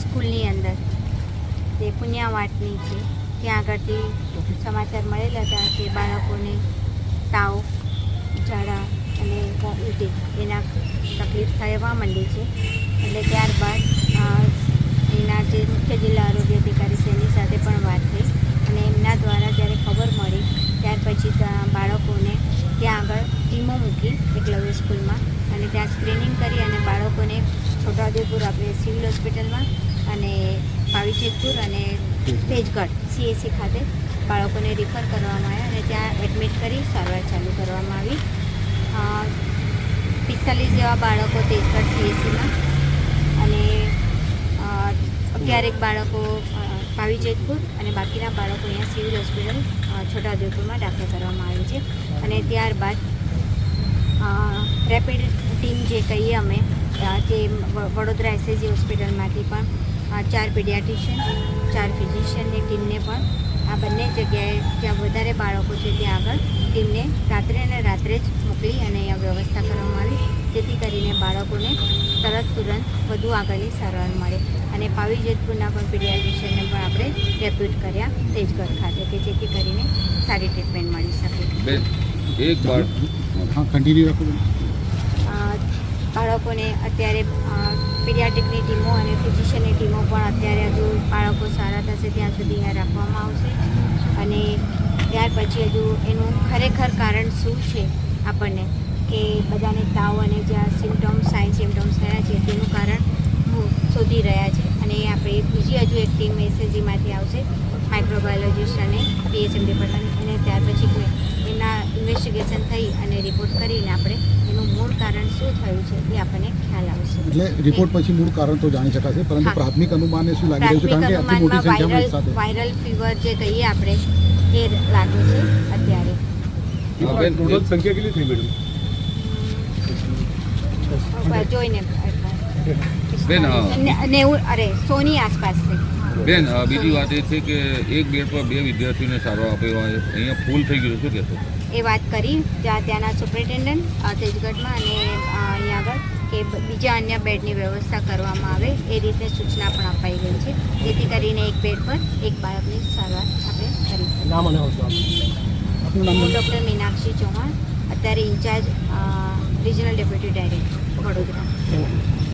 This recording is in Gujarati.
સ્કૂલની અંદર તે પુણ્યાવાટની છે, ત્યાં આગળથી સમાચાર મળેલા હતા કે બાળકોને તાવ, ઝાડા અને ઉલટી એના તકલીફ થવા માંડી છે. એટલે ત્યારબાદ એના જે મુખ્ય જિલ્લા આરોગ્ય અધિકારી છે, એની સાથે પણ વાત થઈ અને એમના દ્વારા જ્યારે ખબર મળી, ત્યાર પછી બાળકોને ત્યાં આગળ ટીમો મૂકી એકલવ્ય સ્કૂલમાં અને ત્યાં સ્ક્રીનિંગ કરી અને બાળકોને છોટાઉદેપુર આપણે સિવિલ હોસ્પિટલમાં અને પાવીજેતપુર અને તેજગઢ સીએસસી ખાતે બાળકોને રિફર કરવામાં આવ્યા અને ત્યાં એડમિટ કરી સારવાર ચાલુ કરવામાં આવી. પિસ્તાલીસ જેવા બાળકો તેજગઢ સીએસસીમાં અને અગિયારેક બાળકો પાવીજેતપુર અને બાકીના બાળકો અહીંયા સિવિલ હોસ્પિટલ છોટાઉદેપુરમાં દાખલ કરવામાં આવ્યું છે. અને ત્યારબાદ રેપિડ ટીમ જે કહીએ અમે જે વડોદરા એસએસજી હોસ્પિટલમાંથી પણ ચાર પીડિયાટ્રિશિયન ચાર ફિઝિશિયનની ટીમને પણ આ બંને જગ્યાએ જ્યાં વધારે બાળકો છે ત્યાં આગળ ટીમને રાત્રે અને રાત્રે જ મોકલી અને અહીંયા વ્યવસ્થા કરવામાં આવી જેથી કરીને બાળકોને તરત તુરંત વધુ આગળની સારવાર મળે. અને પાવી જેતપુરના પણ પીડિયાટ્રિશિયનને પણ આપણે રેપ્યુટ કર્યા તેજગઢ ખાતે કે જેથી કરીને સારી ટ્રીટમેન્ટ મળી શકે. એક બાળ. હા કન્ટિન્યુ રાખો. બાળકોને અત્યારે પીડિયાટિકની ટીમો અને ફિઝિશિયનની ટીમો પણ અત્યારે હજુ બાળકો સારા થશે ત્યાં સુધી અહીંયા રાખવામાં આવશે. અને ત્યાર પછી હજુ એનું ખરેખર કારણ શું છે આપણને કે બધાને તાવ અને જ્યાં સિમ્ટમ્સ સાઇન સિમ્ટમ્સ થયા છે, તેનું કારણ શોધી રહ્યા છે. અને આપણે બીજી હજુ એક ટીમ એસએસજીમાંથી આવશે માઇક્રોબાયોલોજિસ્ટ અને પીએચએમ ડિપાર્ટમેન્ટ અને ત્યાર પછી એના ઇન્વેસ્ટિગેશન થઈ અને રિપોર્ટ કરીને આપણે મૂળ કારણ શું થયું છે એ આપણને ખ્યાલ આવશે. એટલે રિપોર્ટ પછી મૂળ કારણ તો જાણી શકાશે પરંતુ પ્રાથમિક અનુમાન શું લાગી રહ્યું છે? કારણ કે આટલી મોટી સંખ્યામાં વાયરલ સાથે. વાયરલ ફીવર જે કહીએ આપણે એ લાગે છે અત્યારે. ટોટલ સંખ્યા કેટલી થઈ મેડમ? જોઈને. બેન, ને- નેવું અરે સોની આસપાસ છે. બેન બીજી વાત એ છે કે એક બેડ પર બે વિદ્યાર્થીઓને સારવાર આપી હોય અહીંયા ફૂલ થઈ ગયું શું કહેશો? એ વાત કરી ત્યાં ત્યાંના સુપ્રિન્ટેન્ડન્ટ તેજગઢમાં અને અહીંયા આગળ કે બીજા અન્ય બેડની વ્યવસ્થા કરવામાં આવે એ રીતે સૂચના પણ અપાઈ ગઈ છે. જેથી કરીને એક બેડ પર એક બાળકની સારવાર આપણે કરી નામ અને હોદ્દો આપનું નામ હું ડૉક્ટર મીનાક્ષી ચૌહાણ અત્યારે in charge regional deputy director Vadodara.